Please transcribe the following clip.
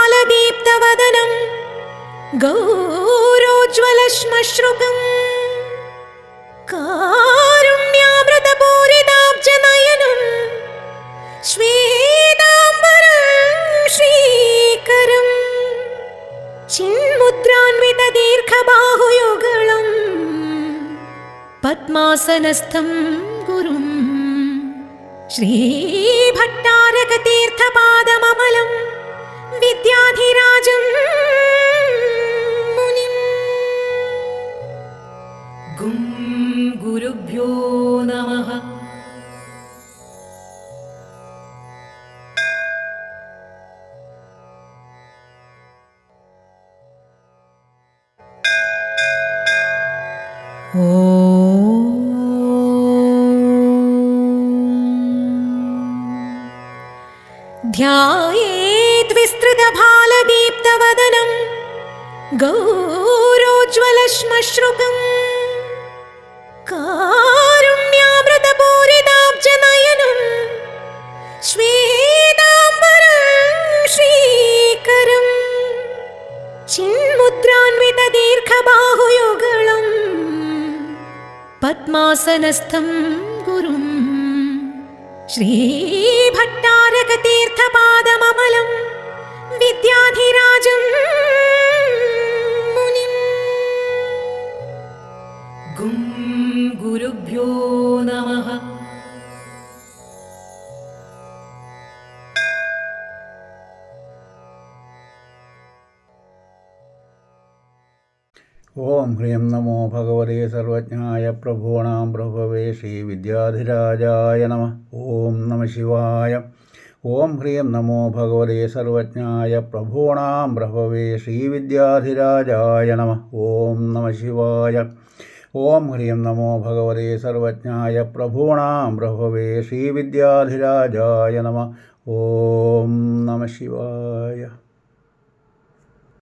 ध्यायेद्विस्तृतभालदीप्तवदनं गौरोज्ज्वलश्मश्रुकम् कारुण्यामृतपूरिताब्जनयनं श्वेताम्बरं श्रीकरम् चिन्मुद्रान्वितदीर्घबाहुयुगळम् പത്മാസനസ്ഥം ഗുരും ശ്രീഭട്ടാരകതീർത്ഥപാദമമലം വിദ്യാധിരാജം മുനിം. ഗും ഗുരുഭ്യോ നമഃ. ഓ ध्यायेद्विस्तृतभालदीप्तवदनं गौरोज्ज्वलश्मश्रुकम् कारुण्यामृतपूरिताब्जनयनं श्वेताम्बरं श्रीकरम् चिन्मुद्रान्वितदीर्घबाहुयुगळम् पद्मासनस्थं गुरुम् ശ്രീഭട്ടാരകതീർത്ഥപാദമമലം വിദ്യാധിരാജം മുനിം. ഗും ഗുരുഭ്യോ നമഃ. ഓം ഹ്രീം നമോ ഭഗവതേ സർവജ്ഞായ പ്രഭൂണാം പ്രഭവേ ശ്രീവിദ്യാധിരാജായ നമ. ഓം നമ ശിവായ. ഓം ഹ്രീം നമോ ഭഗവതേ സർവജ്ഞായ പ്രഭൂണാം പ്രഭവേ ശ്രീവിദ്യാധിരാജായ നമ. ഓം നമ ശിവായ. ഓം ഹ്രീം നമോ ഭഗവതേ സർവജ്ഞായ പ്രഭൂണാം പ്രഭവേ ശ്രീവിദ്യാധിരാജായ നമ. ഓം നമ ശിവായ.